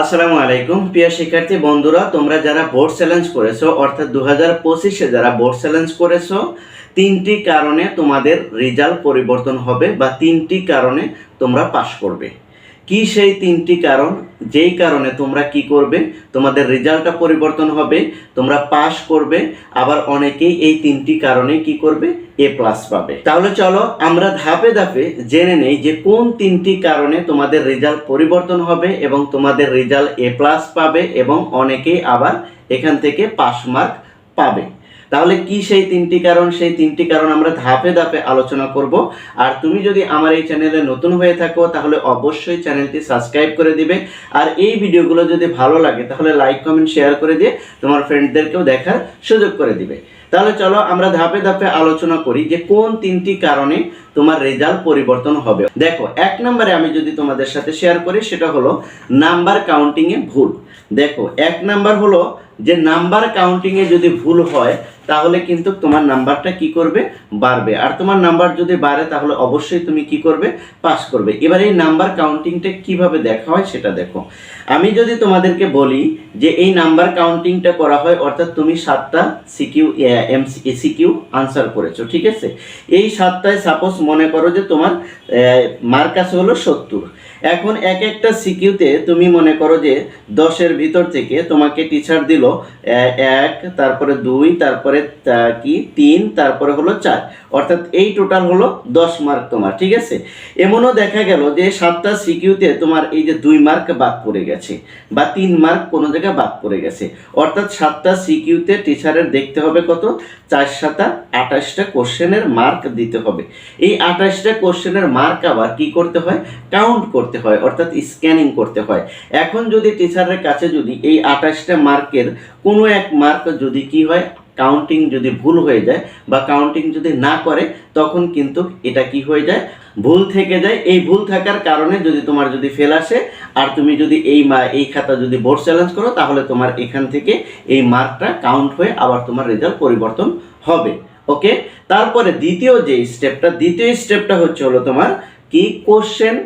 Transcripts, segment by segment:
আসসালামু আলাইকুম। প্রিয় শিক্ষার্থী, বন্ধুরা, তোমরা যারা বোর্ড চ্যালেঞ্জ করেছ, অর্থাৎ দু হাজার পঁচিশে যারা বোর্ড চ্যালেঞ্জ করেছ, তিনটি কারণে তোমাদের রেজাল্ট পরিবর্তন হবে বা তিনটি কারণে তোমরা পাশ করবে। কি সেই তিনটি কারণ? যেই কারণে তোমরা কি করবে? তোমাদের রেজাল্টটা পরিবর্তন হবে, তোমরা পাস করবে, আবার অনেকেই এই তিনটি কারণে কি করবে? এ প্লাস পাবে। তাহলে চলো আমরা ধাপে ধাপে জেনে নেই যে কোন তিনটি কারণে তোমাদের রেজাল্ট পরিবর্তন হবে এবং তোমাদের রেজাল্ট এ প্লাস পাবে এবং অনেকেই আবার এখান থেকে পাস মার্ক পাবে। তাহলে কি সেই তিনটি কারণ? সেই তিনটি কারণ আমরা ধাপে ধাপে আলোচনা করব। আর তুমি যদি আমার এই চ্যানেলে নতুন হয়ে থাকো, তাহলে অবশ্যই চ্যানেলটি সাবস্ক্রাইব করে দিবে। আর এই ভিডিওগুলো যদি ভালো লাগে, তাহলে লাইক, কমেন্ট, শেয়ার করে দিয়ে তোমার ফ্রেন্ডদেরকেও দেখার সুযোগ করে দিবে। তাহলে চলো আমরা ধাপে ধাপে আলোচনা করি যে কোন তিনটি কারণে তোমার রেজাল্ট পরিবর্তন হবে। দেখো, এক নম্বরে আমি যদি তোমাদের সাথে শেয়ার করি, সেটা হলো নাম্বার কাউন্টিংয়ে ভুল। দেখো, এক নাম্বার হলো যে নাম্বার কাউন্টিংয়ে যদি ভুল হয়, তাহলে কিন্তু তোমার নাম্বারটা কি করবে? বাড়বে। আর তোমার নাম্বার যদি বাড়ে, তাহলে অবশ্যই তুমি কি করবে? পাস করবে। এবার এই নাম্বার কাউন্টিংটা কীভাবে দেখা হয় সেটা দেখো। আমি যদি তোমাদেরকে বলি যে এই নাম্বার কাউন্টিংটা করা হয়, অর্থাৎ তুমি সাতটা সিকিউ এম সিকিউ আনসার করেছ, ঠিক আছে? এই সাতটায় সাপোজ মনে করো যে তোমার মার্ক আছে হলো সত্তর। এখন এক একটা সিকিউতে তুমি মনে করো যে দশের ভিতর থেকে তোমাকে টিচার দিল এক, তারপরে দুই, তারপরে কি, তিন, তারপরে হলো চার। অর্থাৎ এই টোটাল হলো দশ মার্ক তোমার, ঠিক আছে? এমনও দেখা গেল যে সাতটা সিকিউতে তোমার এই যে দুই মার্ক বাদ পড়ে গেছে, বা তিন মার্ক কোনো জায়গায় বাদ পড়ে গেছে। অর্থাৎ সাতটা সিকিউতে টিচারের দেখতে হবে কত? চার সাতা আঠাশটা কোশ্চেনের মার্ক দিতে হবে। এই আঠাশটা কোশ্চেনের মার্ক আবার কি করতে হয়? কাউন্ট করতে হয়, অর্থাৎ স্ক্যানিং করতে হয়। এখন যদি টিচারের কাছে যদি এই আঠাশটা মার্কের কোনো এক মার্ক যদি কি হয় কাউন্টিং যদি ভুল হয়ে যায় বা কাউন্টিং যদি না করে, তখন কিন্তু এটা কি হয়ে যায়? ভুল থেকে যায়। এই ভুল থাকার কারণে যদি তোমার যদি ফেল আসে আর তুমি যদি এই মা, এই খাতা যদি বোর্ড চ্যালেঞ্জ করো, তাহলে তোমার এখান থেকে এই মার্কটা কাউন্ট হয়ে আবার তোমার রেজাল্ট পরিবর্তন হবে। ওকে? তারপরে দ্বিতীয় যে স্টেপটা দ্বিতীয় স্টেপটা হচ্ছে হলো তোমার কি কোশ্চেন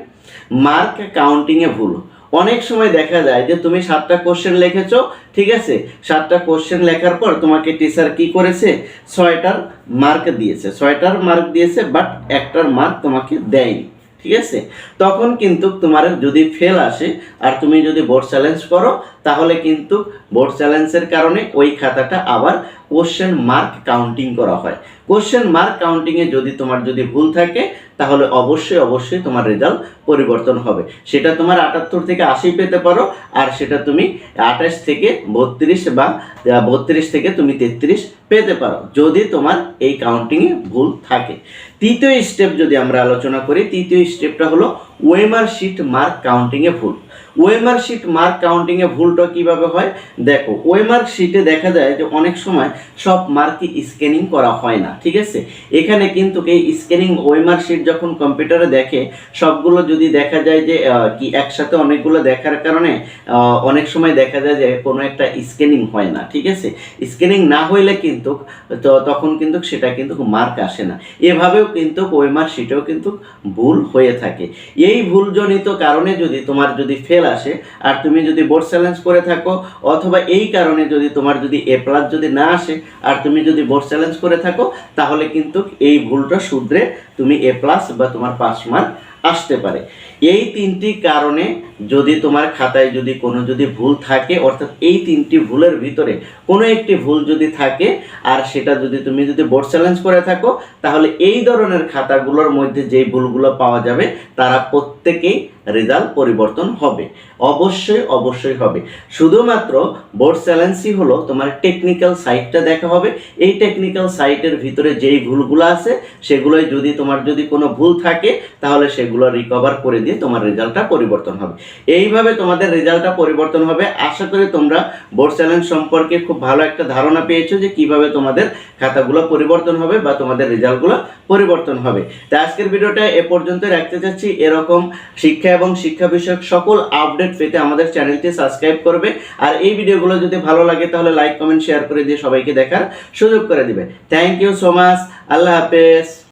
মার্ক কাউন্টিংয়ে ভুল। অনেক সময় দেখা যায় যে তুমি সাতটা কোশ্চেন লিখেছো, ঠিক আছে? সাতটা কোশ্চেন লেখার পর তোমাকে টিচার কি করেছে? ছয়টার মার্ক দিয়েছে। ছয়টার মার্ক দিয়েছে বাট একটার মার্ক তোমাকে দেয়নি, ঠিক আছে? তখন কিন্তু তোমার যদি ফেল আসে আর তুমি যদি বোর্ড চ্যালেঞ্জ করো, তাহলে কিন্তু বোর্ড চ্যালেঞ্জের কারণে ওই খাতাটা আবার কোশ্চেন মার্ক কাউন্টিং করা হয়। কোশ্চেন মার্ক কাউন্টিংয়ে যদি তোমার যদি ভুল থাকে তাহলে অবশ্যই অবশ্যই তোমার রেজাল্ট পরিবর্তন হবে। সেটা তোমার আটাত্তর থেকে আশি পেতে পারো, আর সেটা তুমি আঠাশ থেকে বত্রিশ বা বত্রিশ থেকে তুমি তেত্রিশ পেতে পারো, যদি তোমার এই কাউন্টিংয়ে ভুল থাকে। তৃতীয় স্টেপ যদি আমরা আলোচনা করি, তৃতীয় স্টেপটা হলো ওয়েমার শিট মার্ক কাউন্টিংয়ে ভুল। ওয়েমার শিট মার্ক কাউন্টিংয়ে ভুলটা কীভাবে হয়? দেখো ওয়েমার শিটে দেখা যায় যে অনেক সময় সব মার্কই স্ক্যানিং করা হয় না, ঠিক আছে? এখানে কিন্তু এই স্ক্যানিং ওয়েমার শিট যখন কম্পিউটারে দেখে, সবগুলো যদি দেখা যায় যে কি একসাথে অনেকগুলো দেখার কারণে অনেক সময় দেখা যায় যে কোনো একটা স্ক্যানিং হয় না, ঠিক আছে? স্ক্যানিং না হইলে কিন্তু, তো তখন কিন্তু সেটা কিন্তু মার্ক আসে না। এভাবেও কিন্তু ওয়েমার শিটেও কিন্তু ভুল হয়ে থাকে। এই ভুলজনিত কারণে যদি তোমার যদি ফেল আসে, আর তুমি যদি বোর্ড চ্যালেঞ্জ করে থাকো, অথবা এই কারণে যদি তোমার যদি এ প্লাস যদি না আসে, আর তুমি যদি বোর্ড চ্যালেঞ্জ করে থাকো, তাহলে কিন্তু এই ভুলটা শুধরে তুমি এ প্লাস বা তোমার পাস মার্ক আসতে পারে। এই তিনটি কারণে যদি তোমার খাতায় যদি কোনো যদি ভুল থাকে, অর্থাৎ এই তিনটি ভুলের ভিতরে কোনো একটি ভুল যদি থাকে আর সেটা যদি তুমি যদি বোর্ড চ্যালেঞ্জ করে থাকো, তাহলে এই ধরনের খাতাগুলোর মধ্যে যেই ভুলগুলো পাওয়া যাবে, তারা প্রত্যেকেই রেজাল্ট পরিবর্তন হবে। অবশ্যই অবশ্যই হবে। শুধুমাত্র বোর্ড চ্যালেঞ্জই হলো তোমার টেকনিক্যাল সাইটটা দেখা হবে। এই টেকনিক্যাল সাইটের ভিতরে যেই ভুলগুলো আছে, সেগুলোই যদি তোমার যদি কোনো ভুল থাকে, তাহলে সেগুলো রিকভার করে দিয়ে তোমার রেজাল্টটা পরিবর্তন হবে। এইভাবে তোমাদের রেজাল্টটা পরিবর্তন হবে। আশা করি তোমরা বোর্ড চ্যালেঞ্জ সম্পর্কে খুব ভালো একটা ধারণা পেয়েছ যে কীভাবে তোমাদের খাতাগুলো পরিবর্তন হবে বা তোমাদের রেজাল্টগুলো পরিবর্তন হবে। তো আজকের ভিডিওটা এ পর্যন্ত রাখতে চাচ্ছি। এরকম শিক্ষা এবং শিক্ষা বিষয়ক সকল আপডেট পেতে আমাদের চ্যানেলটি সাবস্ক্রাইব করবে। আর এই ভিডিওগুলো যদি ভালো লাগে তাহলে লাইক, কমেন্ট শেয়ার করে দিয়ে সবাইকে দেখার সুযোগ করে দিবে। থ্যাংক ইউ সো মাচ আল্লাহ হাফেজ।